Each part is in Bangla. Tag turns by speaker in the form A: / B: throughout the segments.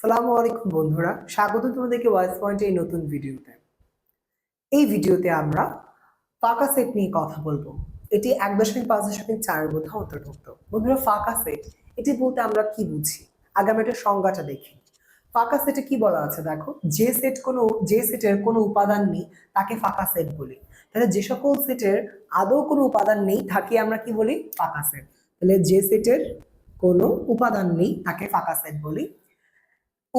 A: সালামু আলাইকুম বন্ধুরা, স্বাগত তোমাদেরকে পয়েন্টে এই নতুন ভিডিওতে। এই ভিডিওতে আমরা ফাঁকা সেট নিয়ে কথা বলব। এটি এক দশমিক পাঁচ দশমিক চারের মধ্যে অন্তর্ভুক্ত। বন্ধুরা, ফাঁকা সেট, এটি বলতে আমরা কি বুঝি? আগে আমরা এটার সংজ্ঞাটা দেখি। ফাঁকা সেটে কি বলা আছে দেখো? যে সেট কোনো, যে সেটের কোনো উপাদান নেই, তাকে ফাঁকা সেট বলি। তাহলে যে সকল সেটের আদৌ কোনো উপাদান নেই, তাকে আমরা কি বলি? ফাঁকা সেট। তাহলে যে সেটের কোনো উপাদান নেই, তাকে ফাঁকা সেট বলি।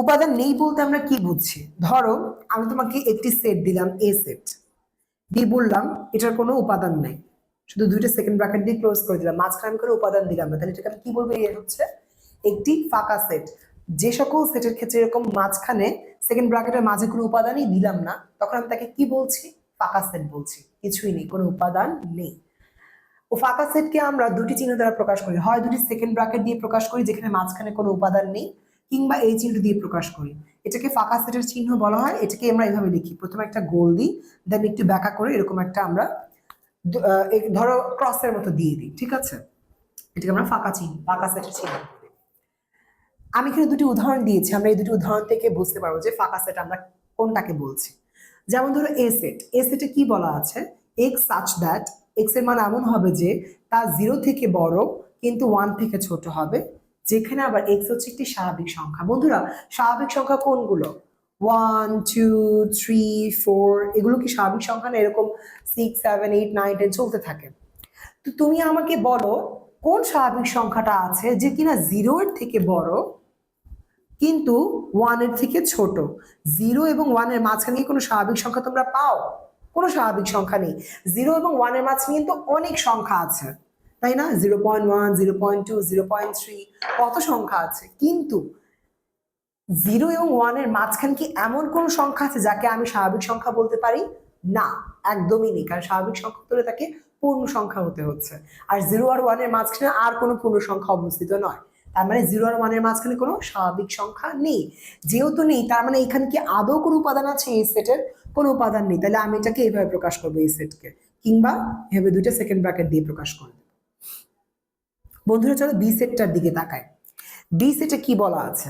A: উপাদান নেই বলতে আমরা কি বুঝছি? ধরো, আমি তোমাকে একটি সেট দিলাম এ সেট দিয়ে বললাম, এটার কোনো উপাদান নাই। শুধু দুইটা সেকেন্ড ব্র্যাকেট দিয়ে ক্লোজ করে দিলাম, মাঝখানে আমি কোনো উপাদান দিলাম তাহলে এটাকে আমি কি বলব এ হচ্ছে? একটি ফাঁকা সেট যে সকল সেটের ক্ষেত্রে এরকম মাঝখানে সেকেন্ড ব্র্যাকেটের মাঝে কোনো উপাদানই দিলাম না, তখন আমি তাকে কি বলছি? ফাঁকা সেট বলছি। কিছুই নেই, কোনো উপাদান নেই। ও ফাঁকা সেটকে আমরা দুটি চিহ্ন দ্বারা প্রকাশ করি। হয় দুটি সেকেন্ড ব্র্যাকেট দিয়ে প্রকাশ করি, যেখানে মাঝখানে কোনো উপাদান নেই কিংবা এই চিহ্ন দিয়ে প্রকাশ করি। এটাকে ফাঁকা সেটের চিহ্ন বলা হয়। এটাকে আমরা এইভাবে লিখি। প্রথমে একটা গোল দিই দেন একটু ব্যাকা করে এরকম একটা আমরা ধরো ক্রসের মতো দিয়ে দিই, ঠিক আছে? এটাকে আমরা ফাঁকা চিহ্ন, ফাঁকা সেটের চিহ্ন আমি এখানে দুটি উদাহরণ দিয়েছি। আমরা এই দুটি উদাহরণ থেকে বুঝতে পারব যে ফাঁকা সেট আমরা কোনটাকে বলছি। যেমন ধরো এ সেট এ সেটে কি বলা আছে? এক্স সাচ দ্যাট এক্সের মান এমন হবে যে তা জিরো থেকে বড়, কিন্তু ওয়ান থেকে ছোট হবে। যেখানে আবার এক্স হচ্ছে একটি স্বাভাবিক সংখ্যা। বন্ধুরা, স্বাভাবিক সংখ্যা কোনগুলো? ওয়ান টু থ্রি ফোর এগুলো কি স্বাভাবিক সংখ্যা না এরকম six seven eight nine ten চলতে থাকে? তো তুমি আমাকে বলো, কোন স্বাভাবিক সংখ্যাটা আছে যে কিনা জিরোর থেকে বড়, কিন্তু ওয়ানের থেকে ছোট? জিরো এবং ওয়ানের মাঝখানে কোনো স্বাভাবিক সংখ্যা তোমরা পাও? কোনো স্বাভাবিক সংখ্যা নেই। জিরো এবং ওয়ানের মাঝখানে কিন্তু অনেক সংখ্যা আছে। তাই না? Zero point one zero point two zero point three কত সংখ্যা আছে? কিন্তু জিরো এবং ওয়ানের মাঝখানে কি এমন কোনো সংখ্যা আছে যাকে আমি স্বাভাবিক সংখ্যা বলতে পারি? না, একদমই নেই। কারণ স্বাভাবিক সংখ্যা হলে তাকে পূর্ণ সংখ্যা হতে হচ্ছে। আর জিরো আর ওয়ানের মাঝখানে আর কোনো পূর্ণ সংখ্যা অবস্থিত নয়। তার মানে জিরো আর ওয়ানের মাঝখানে কোনো স্বাভাবিক সংখ্যা নেই। যেহেতু নেই, তার মানে এখানে কি আদৌ কোনো উপাদান আছে? এই সেটের কোনো উপাদান নেই। তাহলে আমি এটাকে এইভাবে প্রকাশ করব এই সেটকে কিংবা এভাবে দুইটা সেকেন্ড ব্র্যাকেট দিয়ে প্রকাশ করে দেবো। বন্ধুরা, চলো বি সেটটার দিকে তাকায় বি সেটে কি বলা আছে?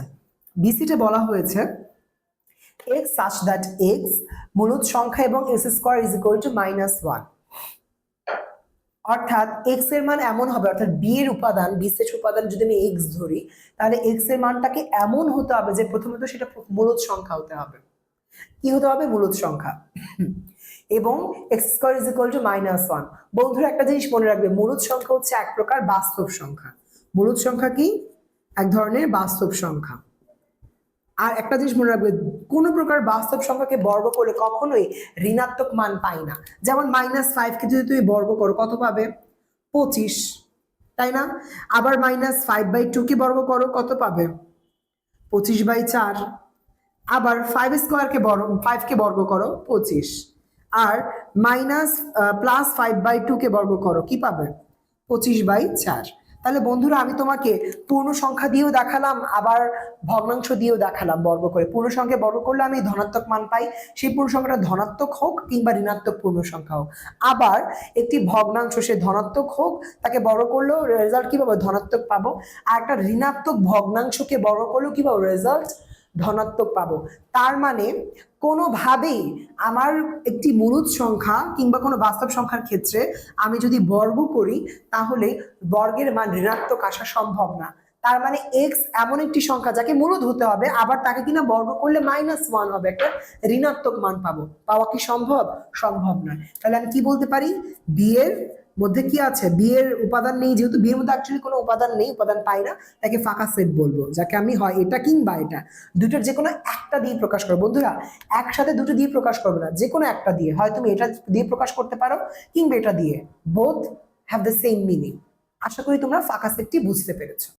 A: বি সেটে বলা হয়েছে এক্স সাচ দ্যাট এক্স মূলত সংখ্যা এবং X square is equal to minus one অর্থাৎ এক্সের মান এমন হবে, অর্থাৎ বি এর উপাদান বি সেট উপাদান যদি আমি এক্স ধরি, তাহলে এক্সের মানটাকে এমন হতে হবে যে প্রথমত সেটা মূলত সংখ্যা হতে হবে। কি হতে হবে? মূলত সংখ্যা। এবং X square is equal to minus one বন্ধুরা, একটা জিনিস মনে রাখবে, মূলত সংখ্যা হচ্ছে এক প্রকার বাস্তব সংখ্যা। মূলত সংখ্যা কি? এক ধরনের বাস্তব সংখ্যা। আর একটা জিনিস মনে রাখবে, কোনো প্রকার বাস্তব সংখ্যাকে বর্গ করলে কখনোই ঋণাত্মক মান পাই না। যেমন মাইনাস ফাইভকে যদি তুমি বর্গ করো, কত পাবে? পঁচিশ। তাই না? আবার মাইনাস ফাইভ বাই টুকে বর্গ করো, কত পাবে? পঁচিশ বাই চার। আবার ফাইভ স্কোয়ারকে বর্গ ফাইভকে বর্গ করো, পঁচিশ। আর মাইনাস প্লাস ফাইভ বাই টুকে বর্গ করো, কি পাবে? পঁচিশ বাই চার। তাহলে বন্ধুরা, আমি তোমাকে পূর্ণ সংখ্যা দিয়েও দেখালাম, আবার ভগ্নাংশ দিয়েও দেখালাম বর্গ করে। পূর্ণ সংখ্যা বর্গ করলে আমি ধনাত্মক মান পাই। সেই পূর্ণ সংখ্যাটা ধনাত্মক হোক কিংবা ঋণাত্মক পূর্ণ সংখ্যা হোক। আবার একটি ভগ্নাংশ সে ধনাত্মক হোক, তাকে বড় করলেও রেজাল্ট কি পাবো? ধনাত্মক পাবো। আর একটা ঋণাত্মক ভগ্নাংশকে বড় করলেও কি পাবো? রেজাল্ট ধনাত্মক পাবো। তার মানে কোনোভাবেই আমার একটি মূলত সংখ্যা কিংবা কোনো বাস্তব সংখ্যার ক্ষেত্রে আমি যদি বর্গ করি, তাহলে বর্গের মান ঋণাত্মক আসা সম্ভব না। তার মানে এক্স এমন একটি সংখ্যা যাকে মূলত হতে হবে, আবার তাকে কিনা বর্গ করলে মাইনাস ওয়ান হবে, একটা ঋণাত্মক মান পাবো। পাওয়া কি সম্ভব? সম্ভব নয়। তাহলে আমি কি বলতে পারি? বিয়ের মধ্যে কি আছে? বিয়ের উপাদান নেই, যেহেতু বিয়ের মধ্যে অ্যাকচুয়ালি কোনো উপাদান নেই, উপাদান পাই না, তাকে ফাঁকা সেট বলব। যাকে আমি হয় এটা কিংবা এটা। দুটোর যে কোনো একটা দিয়ে প্রকাশ করো। বন্ধুরা, একসাথে দুটো দিয়ে প্রকাশ করব না। যে কোনো একটা দিয়ে। হয় তুমি এটা দিয়ে প্রকাশ করতে পারো কিংবা এটা দিয়ে। Both have the same meaning আশা করি তোমরা ফাঁকা সেটটি বুঝতে পেরেছ।